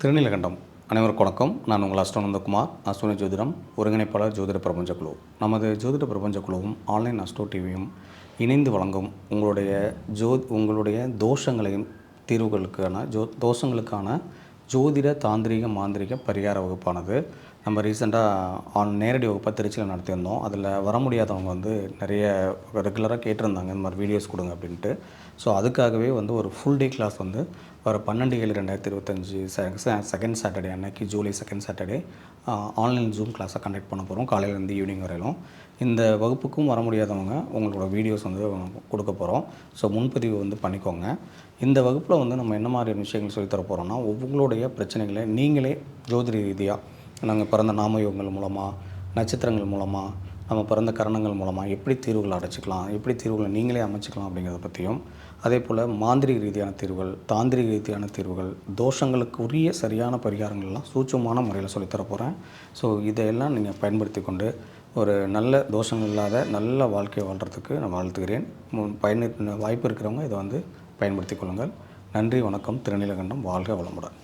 திருநீலகண்டம். அனைவருக்கும் வணக்கம். நான் உங்கள் அஸ்டோனந்தகுமார் அஸ்டோனி ஜோதிடம் ஒருங்கிணைப்பாளர் ஜோதிட பிரபஞ்ச குழு. நமது ஜோதிட பிரபஞ்ச குழுவும் ஆன்லைன் அஸ்டோ டிவியும் இணைந்து வழங்கும் உங்களுடைய ஜோ உங்களுடைய தோஷங்களையும் தீர்வுகளுக்கான ஜோ தோஷங்களுக்கான ஜோதிட தாந்திரிக மாந்திரிக பரிகார வகுப்பானது. நம்ம ரீசெண்டாக ஆன் நேரடி வகுப்பாக திருச்சியில் நடத்தியிருந்தோம். அதில் வர முடியாதவங்க வந்து நிறைய ரெகுலராக கேட்டிருந்தாங்க. இந்த மாதிரி வீடியோஸ் கொடுங்க அப்படின்ட்டு. ஸோ அதுக்காகவே வந்து ஒரு ஃபுல் டே கிளாஸ் வந்து வர பன்னெண்டு ஏழு ரெண்டாயிரத்தி இருபத்தஞ்சி செகண்ட் சாட்டர்டே அன்னைக்கு July second Saturday online Zoom கிளாஸை கண்டக்ட் பண்ண போகிறோம் காலையிலேருந்து ஈவினிங் வரையிலும். இந்த வகுப்புக்கும் வர முடியாதவங்க உங்களோட வீடியோஸ் வந்து கொடுக்க போகிறோம் ஸோ முன்பதிவு வந்து பண்ணிக்கோங்க. இந்த வகுப்பில் வந்து நம்ம என்ன மாதிரி விஷயங்கள் சொல்லித்தர போகிறோம்னா உங்களுடைய பிரச்சனைகளை நீங்களே ஜோதிட ரீதியாக நாங்கள் பிறந்த நாமயோகங்கள் மூலமாக நட்சத்திரங்கள் மூலமாக நம்ம பிறந்த கரணங்கள் மூலமாக எப்படி தீர்வுகளை அடைச்சிக்கலாம் எப்படி தீர்வுகளை நீங்களே அமைச்சிக்கலாம் அப்படிங்கிறத பற்றியும் அதே போல் மாந்திரிக ரீதியான தீர்வுகள் தாந்திரிக ரீதியான தீர்வுகள் தோஷங்களுக்கு உரிய சரியான பரிகாரங்கள்லாம் சூட்சமான முறையில் சொல்லித்தர போகிறேன் ஸோ இதையெல்லாம் நீங்கள் பயன்படுத்தி கொண்டு ஒரு நல்ல தோஷங்கள் இல்லாத நல்ல வாழ்க்கையை வாழ்கிறதுக்கு நான் வாழ்த்துகிறேன். பயன் வாய்ப்பு இருக்கிறவங்க இதை வந்து பயன்படுத்திக் கொள்ளுங்கள். நன்றி வணக்கம் திருநீலகண்டம் வாழ்க வளமுடன்.